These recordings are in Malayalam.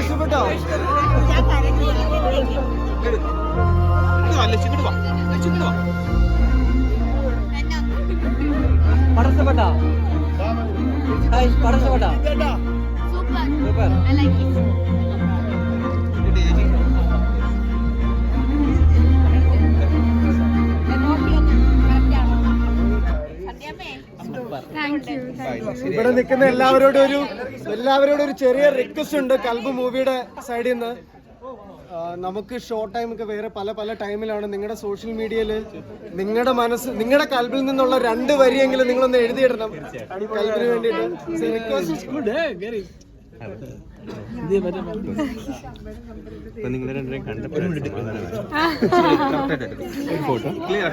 ഇഷ്ടപ്പെട്ടോ പടം ഇഷ്ടപ്പെട്ടോ ഹായ് പടം ഇഷ്ടപ്പെട്ടോ Super. Super I like it. Thank you. ഇവിടെ നിൽക്കുന്ന എല്ലാവരോടും ഒരു എല്ലാവരോടും ഒരു ചെറിയ റിക്വസ്റ്റ് ഉണ്ട് കൽബ് മൂവിയുടെ സൈഡിൽ നിന്ന് നമുക്ക് ഷോർട്ട് ടൈം ഒക്കെ വേറെ പല പല ടൈമിലാണ് നിങ്ങളുടെ സോഷ്യൽ മീഡിയയിൽ നിങ്ങളുടെ മനസ്സ് നിങ്ങളുടെ കൽബിൽ നിന്നുള്ള രണ്ട് വരിയെങ്കിലും നിങ്ങളൊന്ന് എഴുതിയിടണം. കൽബിന് വേണ്ടിയിട്ട്. നിങ്ങൾ രണ്ടുപേരും കണ്ടപ്പോഴും ഫോട്ടോ. ക്ലിയർ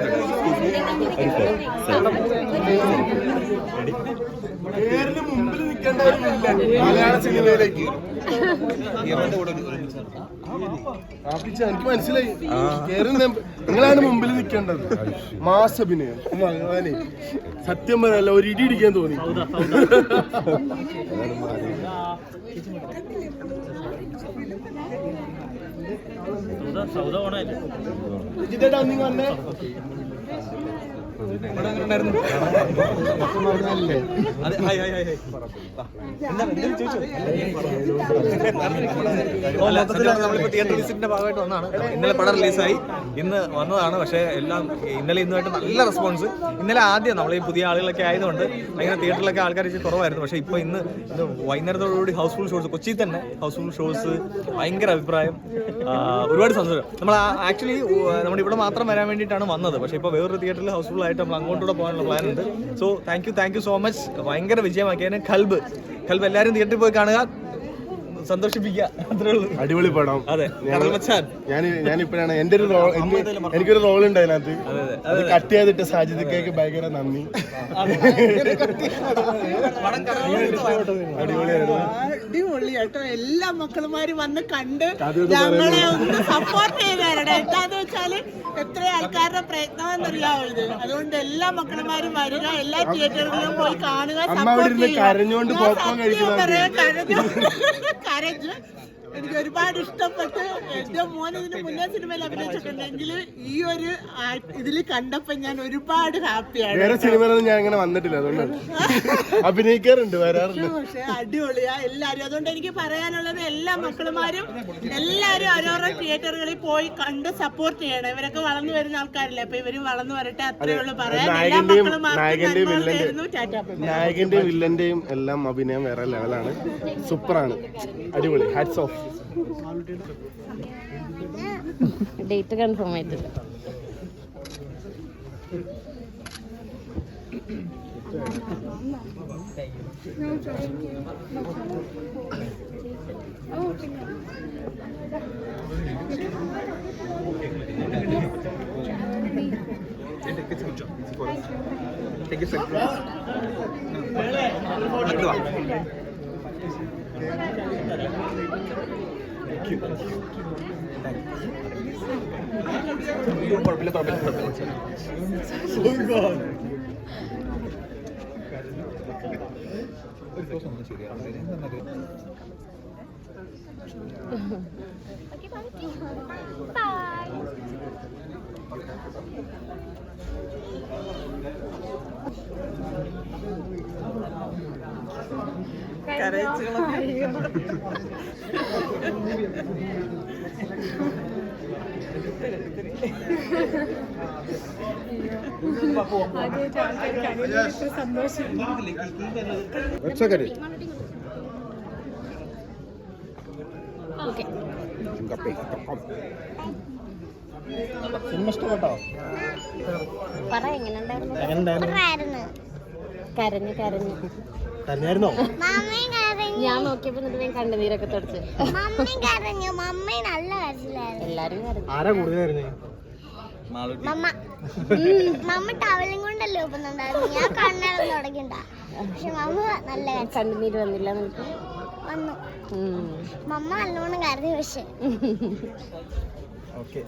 മുമ്പിൽ മലയാള സിനിമയിലേക്ക്. എനിക്ക് മനസ്സിലായി. നിങ്ങളാണ് മുമ്പിൽ നിൽക്കേണ്ടത്. മാസ് അഭിനയം. ഭഗവാനെ സത്യം പറയല്ല ഒരു ഇടി ഇടിക്കാൻ തോന്നി. ജിതേട്ടാ ഒന്നിങ്ങ് വന്നേ. നമ്മളിപ്പോ ഭാഗമായിട്ട് വന്നതാണ് ഇന്നലെ പടം റിലീസായി ഇന്ന് വന്നതാണ് പക്ഷേ എല്ലാം ഇന്നലെ ഇന്നുമായിട്ട് നല്ല റെസ്പോൺസ് ഇന്നലെ ആദ്യം നമ്മൾ ഈ പുതിയ ആളുകളൊക്കെ ആയതുകൊണ്ട് ഭയങ്കര തിയേറ്ററിലൊക്കെ ആൾക്കാർ ഇച്ചിരി കുറവായിരുന്നു പക്ഷേ ഇപ്പോൾ ഇന്ന് ഇന്ന് വൈകുന്നേരത്തോടുകൂടി ഹൗസ്ഫുൾ ഷോസ് കൊച്ചിയിൽ തന്നെ ഹൗസ്ഫുൾ ഷോസ് ഭയങ്കര അഭിപ്രായം ഒരുപാട് സന്തോഷം നമ്മൾ ആക്ച്വലി നമ്മൾ ഇവിടെ മാത്രം വരാൻ വേണ്ടിയിട്ടാണ് വന്നത് പക്ഷേ ഇപ്പോൾ വേറൊരു തിയേറ്ററിൽ ഹൗസ്ഫുൾ ആയിട്ട് നമ്മൾ അങ്ങോട്ടൂടെ പോകാനുള്ള പ്ലാൻ ഉണ്ട്. So thank you thank you so much ഭയങ്കര വിജയമാക്കിയതിന് കൽബ്. കൽബ് എല്ലാവരും തിയേറ്ററിൽ പോയി കാണുക. സന്തോഷിപ്പിക്കുക. അത്രേ ഉള്ളൂ. അടിപൊളി പടം. അതെ. കടൽ മച്ചാൻ. ഞാൻ ഇപ്പോഴാണ്. എന്റെ ഒരു റോൾ എനിക്കൊരു റോൾ ഉണ്ട് അതിനകത്ത്. അത് കട്ട് ചെയ്തിട്ട് സാജിദക്കേക്ക് ഭയങ്കര നന്ദി. അടിപൊളിയായിരുന്നു അടിപൊളി കേട്ടോ എല്ലാ മക്കളുമാരും വന്ന് കണ്ട് ഞങ്ങളെ ഒന്ന് സപ്പോർട്ട് ചെയ്തവരുടെ എന്താന്ന് വെച്ചാൽ എത്ര ആൾക്കാരുടെ പ്രയത്നമെന്നറിയാവോ ഇത്? അതുകൊണ്ട് എല്ലാ മക്കളുമാരും വരിക എല്ലാ തിയേറ്ററുകളിലും പോയി കാണുക സപ്പോർട്ട് ചെയ്യുക. കരഞ്ഞോണ്ട് ഞാൻ കരഞ്ഞു കരഞ്ഞു എനിക്ക് ഒരുപാട് ഇഷ്ടപ്പെട്ട് എന്റെ മോൻ ഇതിന് മുന്നേ സിനിമയിൽ അഭിനയിച്ചിട്ടുണ്ടെങ്കിൽ ഈ ഒരു ഇതിൽ കണ്ടപ്പോ ഞാൻ ഒരുപാട് ഹാപ്പിയാണ് വേറെ സിനിമയിലൊന്നും ഞാൻ അങ്ങനെ വന്നിട്ടില്ല. അതുകൊണ്ടാണ് അഭിനയിക്കാറുണ്ട് വരാറുണ്ട്. പക്ഷെ അടിപൊളിയാ എല്ലാരും. അതുകൊണ്ട് എനിക്ക് പറയാനുള്ളത് എല്ലാ മക്കളുമാരും എല്ലാരും ഓരോരോ തിയേറ്ററുകളിൽ പോയി കണ്ട് സപ്പോർട്ട് ചെയ്യണം. ഇവരൊക്കെ വളർന്നു വരുന്ന ആൾക്കാരല്ലേ? അപ്പൊ ഇവർ വളർന്നു വരട്ടെ അത്രേ ഉള്ളൂ. പറയാൻ എല്ലാ മക്കളും നായകന്റെയും വില്ലന്റെയും എല്ലാം അഭിനയം വേറെ ലെവലാണ് സൂപ്പറാണ് അടിപൊളി. ഹാറ്റ്സ് ഓഫ് ഡേറ്റ് കൺഫേം ആയിട്ടില്ല. കുഴപ്പമില്ല കുഴപ്പമില്ല ശരിയാണ് Okay, bye. Bye. Okay cinema ഇഷ്ടപ്പെട്ടോ പറ കരഞ്ഞു കരഞ്ഞു. കരഞ്ഞായിരുന്നോ? കരഞ്ഞു ഞാൻ നോക്കിയപ്പോ എന്നിട്ട് ഞാൻ കണ്ണുനീരൊക്കെ തുടച്ച്. മമ്മയും കരഞ്ഞു. മമ്മി നല്ല കരച്ചിലായിരുന്നു. എല്ലാരും ആരാ കൂടുതൽ മമ്മ. മമ്മ ടവലും കൊണ്ടല്ലേ ഒപ്പുന്നുണ്ടായിരുന്നു ഞാൻ കണ്ണെല്ലാം തുടങ്ങിണ്ട പക്ഷെ മമ്മ നല്ല കണ്ണുനീര് വന്നില്ല നിനക്ക് വന്നു. മമ്മ നല്ലോണം കരുതി പക്ഷെ. ഓക്കെ.